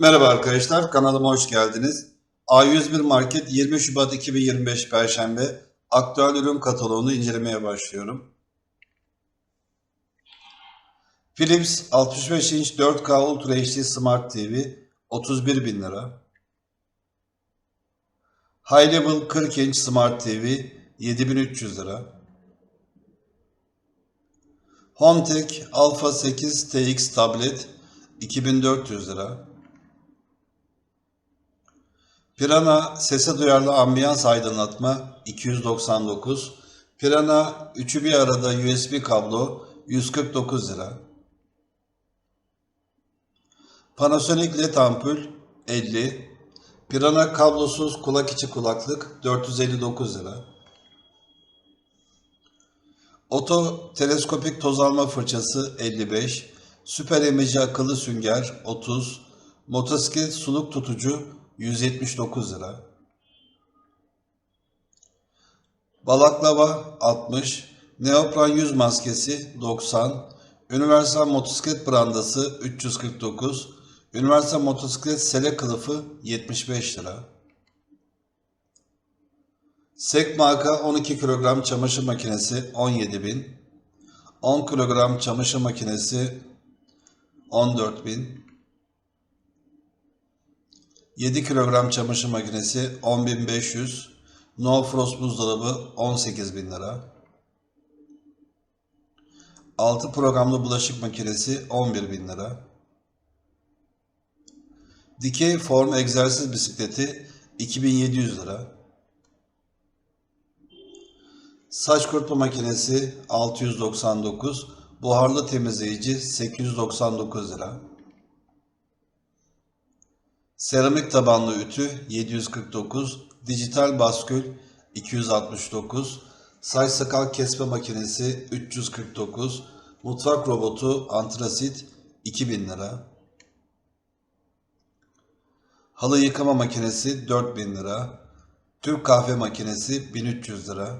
Merhaba arkadaşlar, kanalıma hoş geldiniz. A101 Market 20 Şubat 2025 Perşembe aktüel ürün kataloğunu incelemeye başlıyorum. Philips 65 inç 4K Ultra HD Smart TV 31 bin lira. High Level 40 inç Smart TV 7300 lira. Hometech Alpha 8 TX Tablet 2400 lira. Pirana sese duyarlı ambiyans aydınlatma 299. Pirana üçü bir arada USB kablo 149 lira. Panasonic LED ampul 50. Pirana kablosuz kulak içi kulaklık 459 lira. Oto teleskopik toz alma fırçası 55. Süper emici akıllı sünger 30. Motosiklet suluk tutucu 179 lira. Balaklava 60. Neopran yüz maskesi 90. Universal motosiklet brandası 349. Universal motosiklet sele kılıfı 75 lira. Sek marka 12 kilogram çamaşır makinesi 17.000. 10 kilogram çamaşır makinesi 14.000. 7 kilogram çamaşır makinesi 10.500. No Frost buzdolabı 18.000 lira. 6 programlı bulaşık makinesi 11.000 lira. Dikey form egzersiz bisikleti 2700 lira. Saç kurutma makinesi 699, buharlı temizleyici 899 lira. Seramik tabanlı ütü 749, dijital baskül 269, saç sakal kesme makinesi 349, mutfak robotu antrasit 2000 lira. Halı yıkama makinesi 4000 lira. Türk kahve makinesi 1300 lira.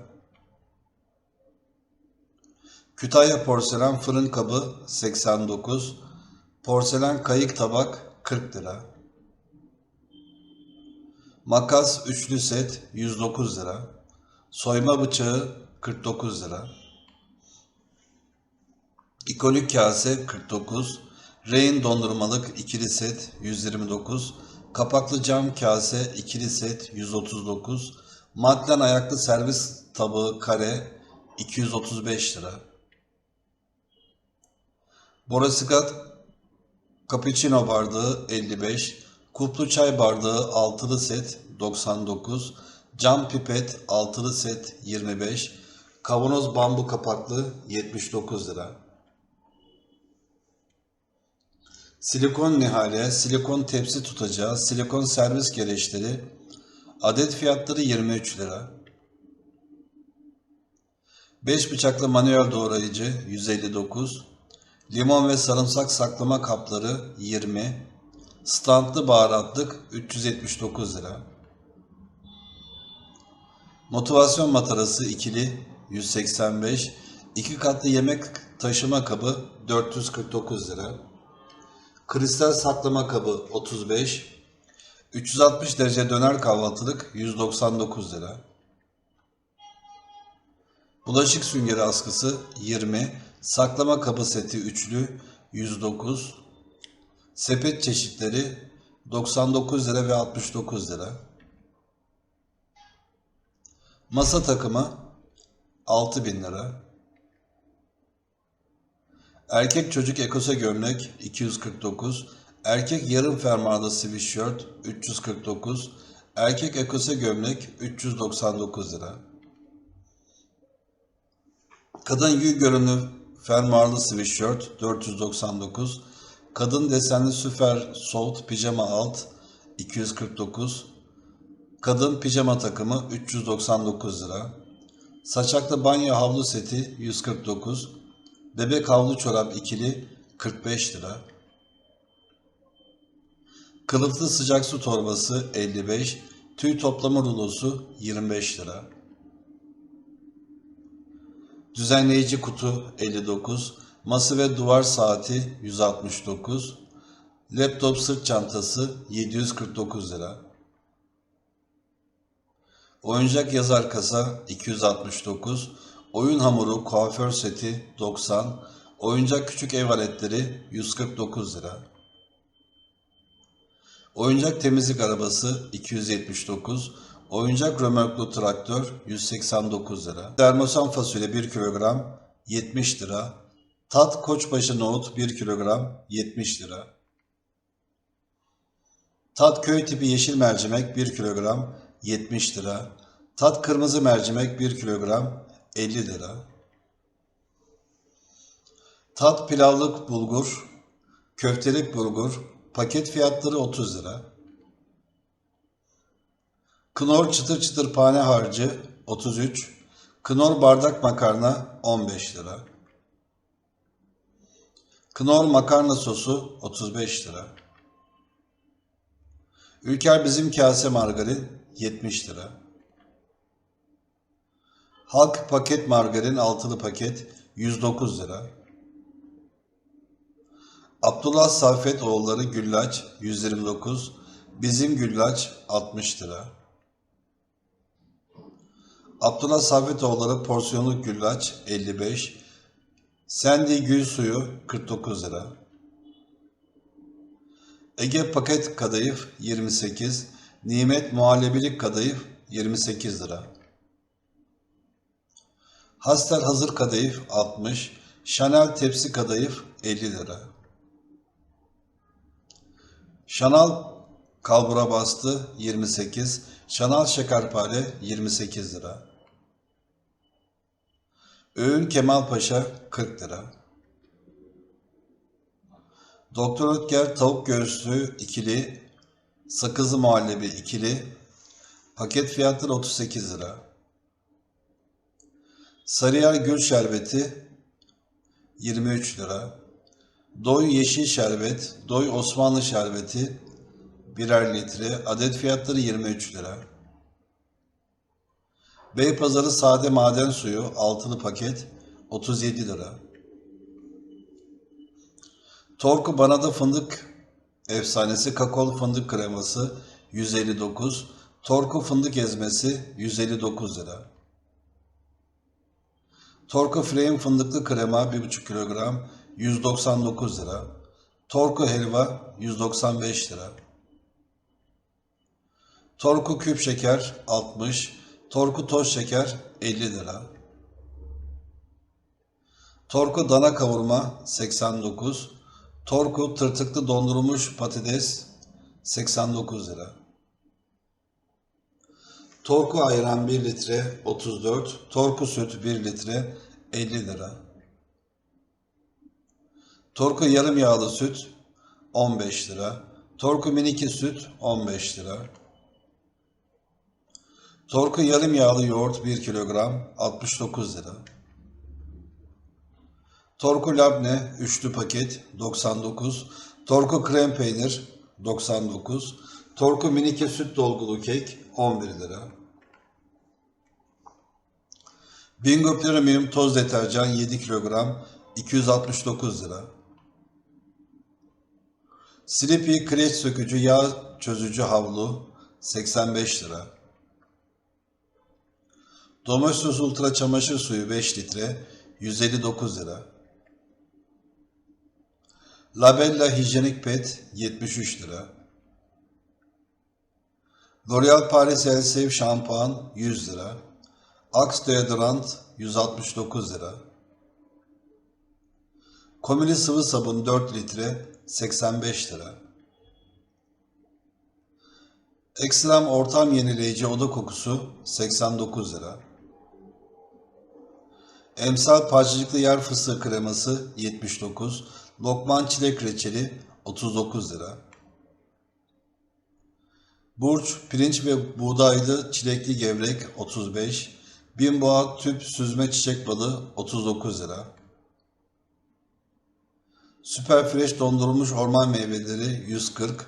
Kütahya porselen fırın kabı 89. Porselen kayık tabak 40 lira. Makas üçlü set 109 lira. Soyma bıçağı 49 lira. İkonik kase 49. Rehin dondurmalık ikili set 129. Kapaklı cam kase ikili set 139. Matlen ayaklı servis tabağı kare 235 lira. Borosikat cappuccino bardağı 55. Kuplu çay bardağı altılı set 99. Cam pipet altılı set 25. Kavanoz bambu kapaklı 79 lira. Silikon nihale, silikon tepsi tutacağı, silikon servis gereçleri, adet fiyatları 23 lira. 5 bıçaklı manuel doğrayıcı 159, limon ve sarımsak saklama kapları 20, standlı baharatlık 379 lira. Motivasyon matarası ikili 185, iki katlı yemek taşıma kabı 449 lira. Kristal saklama kabı 35, 360 derece döner kahvaltılık 199 lira. Bulaşık süngeri askısı 20, saklama kabı seti üçlü 109, sepet çeşitleri 99 lira ve 69 lira. Masa takımı 6000 lira. Erkek çocuk ekose gömlek 249, erkek yarım fermuarlı sweatshirt 349, erkek ekose gömlek 399 lira. Kadın yün görünümlü fermuarlı sweatshirt 499, kadın desenli süper soft pijama alt 249, kadın pijama takımı 399 lira, saçaklı banyo havlu seti 149, bebek havlu çorap ikili 45 lira, kılıflı sıcak su torbası 55, tüy toplama rulosu 25 lira. Düzenleyici kutu 59, masa ve duvar saati 169, Laptop sırt çantası 749 lira. Oyuncak yazar kasa 269. Oyun hamuru kuaför seti 90. Oyuncak küçük ev aletleri 149 lira. Oyuncak temizlik arabası 279. Oyuncak römorklu traktör 189 lira. Dermosan fasulye 1 kilogram 70 lira. Tat koçbaşı nohut 1 kilogram 70 lira. Tat köy tipi yeşil mercimek 1 kilogram 70 lira. Tat kırmızı mercimek 1 kilogram 50 lira. Tat pilavlık bulgur, köftelik bulgur, paket fiyatları 30 lira. Knor çıtır çıtır pane harcı 33, Knor bardak makarna 15 lira. Knor makarna sosu 35 lira. Ülker bizim kase margarin 70 lira. Halk paket margarin altılı paket 109 lira. Abdullah Saffet oğulları güllaç 129, bizim güllaç 60 lira. Abdullah Saffet oğulları porsiyonluk güllaç 55, Sandy gül suyu 49 lira. Ege paket kadayıf 28, Nimet muhallebilik kadayıf 28 lira. Hastel hazır kadayıf 60, Chanel tepsi kadayıf 50 lira. Chanel kalbura bastı 28, Chanel şekerpare 28 lira. Öğün Kemal Paşa 40 lira. Doktor Ötker tavuk göğüslü ikili, sakızlı muhallebi ikili, paket fiyatları 38 lira. Sarıyer gül şerbeti 23 lira. Doy yeşil şerbet, Doy Osmanlı şerbeti birer litre, adet fiyatları 23 lira. Beypazarı sade maden suyu altılı paket 37 lira. Torku Banada fındık efsanesi kakaolu fındık kreması 159, Torku fındık ezmesi 159 lira. Torku Frame fındıklı krema 1,5 kilogram 199 lira. Torku helva 195 lira. Torku küp şeker 60, Torku toz şeker 50 lira. Torku dana kavurma 89, Torku tırtıklı dondurulmuş patates 89 lira. Torku ayran 1 litre 34, Torku süt 1 litre 50 lira. Torku yarım yağlı süt 15 lira. Torku miniki süt 15 lira. Torku yarım yağlı yoğurt 1 kilogram 69 lira. Torku labne üçlü paket 99. Torku krem peynir 99. Torku minike süt dolgulu kek 11 lira. Bingo Premium toz deterjan 7 kilogram 269 lira. Slippy kireç sökücü yağ çözücü havlu 85 lira. Domestos Ultra çamaşır suyu 5 litre 159 lira. Labella hijyenik pet 73 lira. L'Oreal Paris Elseve şampuan 100 lira. Axe deodorant 169 lira. Komili sıvı sabun 4 litre 85 lira. Ekstrem ortam yenileyici oda kokusu 89 lira. Emsal parçacıklı yer fıstığı kreması 79, Lokman çilek reçeli 39 lira. Burç pirinç ve buğdaylı çilekli gevrek 35, Binboğa tüp süzme çiçek balı 39 lira. Süper Fresh dondurulmuş orman meyveleri 140,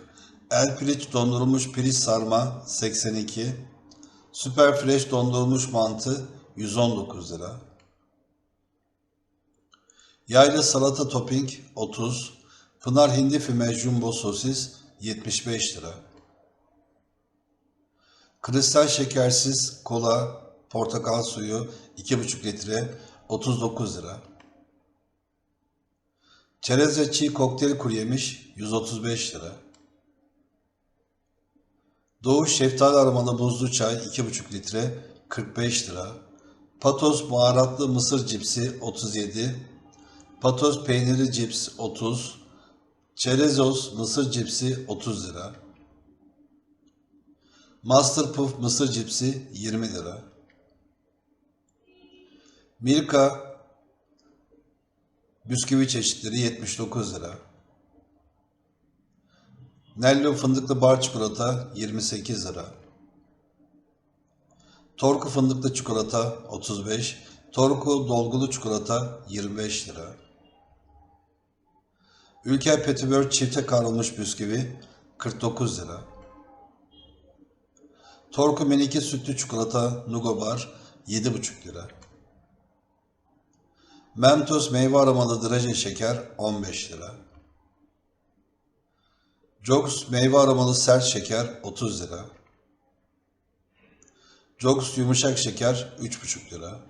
El Piliç dondurulmuş pirinç sarma 82, Süper Fresh dondurulmuş mantı 119 lira. Yaylı salata topping 30, Pınar Hindi Füme Jumbo Sosis 75 lira. Kristal şekersiz kola, portakal suyu 2,5 litre 39 lira. Çerez ve çiğ kokteyl kuru yemiş 135 lira. Doğu şeftali aromalı buzlu çay 2,5 litre 45 lira. Patos baharatlı mısır cipsi 37. Patos peynirli cips 30. Çerezos mısır cipsi 30 lira. Master Puff mısır cipsi 20 lira. Milka bisküvi çeşitleri 79 lira. Nello fındıklı bar çikolata 28 lira. Torku fındıklı çikolata 35, Torku dolgulu çikolata 25 lira. Ülker Petibör çifte kavrulmuş bisküvi 49 lira. Torku Meniki sütlü çikolata Nugo Bar 7,5 lira. Mentos meyve aromalı draje şeker 15 lira. Jox meyve aromalı sert şeker 30 lira. Jox yumuşak şeker 3,5 lira.